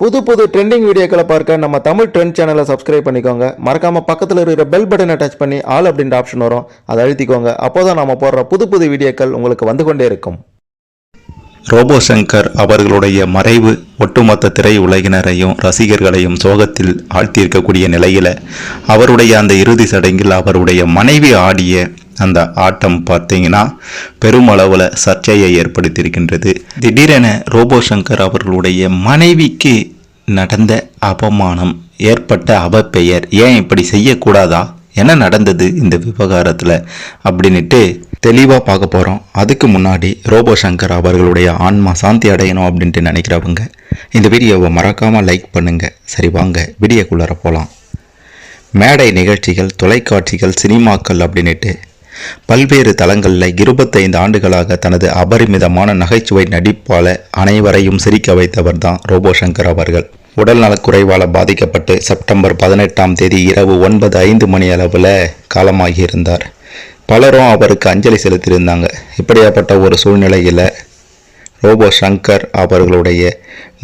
புது புது ட்ரெண்டிங் வீடியோக்களை பார்க்க நம்ம தமிழ் ட்ரெண்ட் சேனலை சப்ஸ்கிரைப் பண்ணிக்கோங்க. மறக்காமல் பக்கத்தில் இருக்கிற பெல் பட்டனை டச் பண்ணி ஆல் அப்படின்ற ஆப்ஷன் வரும். அதை அழுத்திக்கோங்க. அப்போதான் நம்ம போடுற புது புது வீடியோக்கள் உங்களுக்கு வந்து கொண்டே இருக்கும். ரோபோ சங்கர் அவர்களுடைய மறைவு ஒட்டுமொத்த திரை உலகினரையும் ரசிகர்களையும் சோகத்தில் ஆழ்த்தியிருக்கக்கூடிய நிலையில் அவருடைய அந்த இறுதி சடங்கில் அவருடைய மனைவி ஆடிய அந்த ஆட்டம் பார்த்தீங்கன்னா பெருமளவில் சர்ச்சையை ஏற்படுத்தியிருக்கின்றது. திடீரென ரோபோ சங்கர் அவர்களுடைய மனைவிக்கு நடந்த அவமானம் ஏற்பட்ட அவப்பெயர் ஏன் இப்படி செய்யக்கூடாதா? என்ன நடந்தது இந்த விவகாரத்தில்? அப்படின்ட்டு தெளிவாக பார்க்க போகிறோம் அதுக்கு முன்னாடி ரோபோ சங்கர் அவர்களுடைய ஆன்மா சாந்தி அடையணும் அப்படின்ட்டு நினைக்கிறவங்க இந்த வீடியோவை மறக்காமல் லைக் பண்ணுங்கள் சரி வாங்க வீடியோக்குள்ளார போகலாம் மேடை நிகழ்ச்சிகள் தொலைக்காட்சிகள் சினிமாக்கள் அப்படின்ட்டு பல்வேறு தளங்களில் இருபத்தைந்து ஆண்டுகளாக தனது அபரிமிதமான நகைச்சுவை நடிப்பால் அனைவரையும் சிரிக்க வைத்தவர் தான் ரோபோ சங்கர் அவர்கள். உடல் நலக்குறைவால் பாதிக்கப்பட்டு செப்டம்பர் பதினெட்டாம் தேதி இரவு ஒன்பது ஐந்து மணி அளவில் காலமாகியிருந்தார் பலரும் அவருக்கு அஞ்சலி செலுத்தியிருந்தாங்க. இப்படியாப்பட்ட ஒரு சூழ்நிலையில் ரோபோ சங்கர் அவர்களுடைய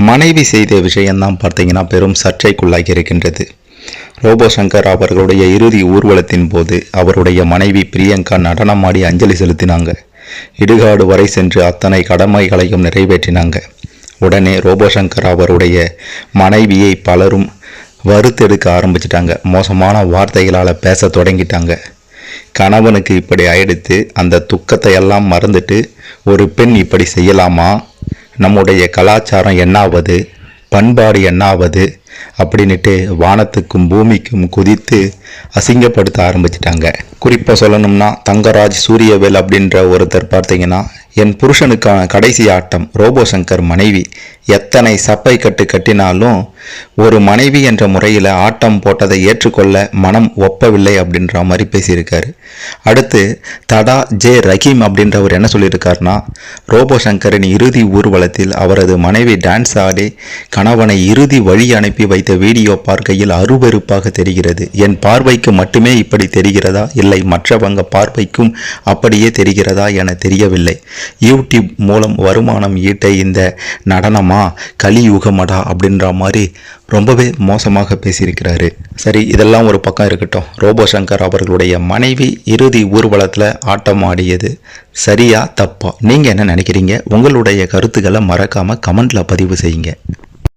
மனைவி செய்த விஷயம்தான் பார்த்தீங்கன்னா பெரும் சர்ச்சைக்குள்ளாகி இருக்கின்றது. ரோபோ சங்கர் அவர்களுடைய இறுதி ஊர்வலத்தின் போது அவருடைய மனைவி பிரியங்கா நடனமாடி அஞ்சலி செலுத்தினாங்க. இடுகாடு வரை சென்று அத்தனை கடமைகளையும் நிறைவேற்றினாங்க. உடனே ரோபோ சங்கர் அவருடைய மனைவியை பலரும் வறுத்தெடுக்க ஆரம்பிச்சிட்டாங்க. மோசமான வார்த்தைகளால் பேச தொடங்கிட்டாங்க. கணவனுக்கு இப்படி ஆயிடுத்து அந்த துக்கத்தை எல்லாம் மறந்துட்டு ஒரு பெண் இப்படி செய்யலாமா? நம்முடைய கலாச்சாரம் என்னாவது? பண்பாடு என்னாவது? அப்படின்னுட்டு வானத்துக்கும் பூமிக்கும் குதித்து அசிங்கப்படுத்த ஆரம்பிச்சிட்டாங்க. குறிப்பாக சொல்லணும்னா தங்கராஜ் சூரியவேல் அப்படின்ற ஒருத்தர் பார்த்தீங்கன்னா என் புருஷனுக்கான கடைசி ஆட்டம் ரோபோ சங்கர் மனைவி. எத்தனை சப்பை கட்டு கட்டினாலும் ஒரு மனைவி என்ற முறையில் ஆட்டம் போட்டதை ஏற்றுக்கொள்ள மனம் ஒப்பவில்லை அப்படின்ற மாதிரி பேசியிருக்காரு. அடுத்து தடா ஜே ரஹீம் அப்படின்றவர் என்ன சொல்லியிருக்காருன்னா ரோபோ சங்கரின் இறுதி ஊர்வலத்தில் அவரது மனைவி டான்ஸ் ஆடி கணவனை இறுதி வழி அனுப்பி வைத்த வீடியோ பார்க்கையில் அருவருப்பாக தெரிகிறது. என் பார்வைக்கு மட்டுமே இப்படி தெரிகிறதா? இல்லை மற்றவங்க பார்வைக்கும் அப்படியே தெரிகிறதா என தெரியவில்லை. யூடியூப் மூலம் வருமானம் ஈட்ட இந்த நடனமா? கலியுகமடா அப்படின்ற மாதிரி ரொம்பவே மோசமாக பேசியிருக்கிறாரு. சரி இதெல்லாம் ஒரு பக்கம் இருக்கட்டும். ரோபோ சங்கர் அவர்களுடைய மனைவி இறுதி ஊர்வலத்தில் ஆட்டம் ஆடியது சரியா தப்பா? நீங்கள் என்ன நினைக்கிறீங்க? உங்களுடைய கருத்துக்களை மறக்காமல் கமெண்ட்டில் பதிவு செய்யுங்க.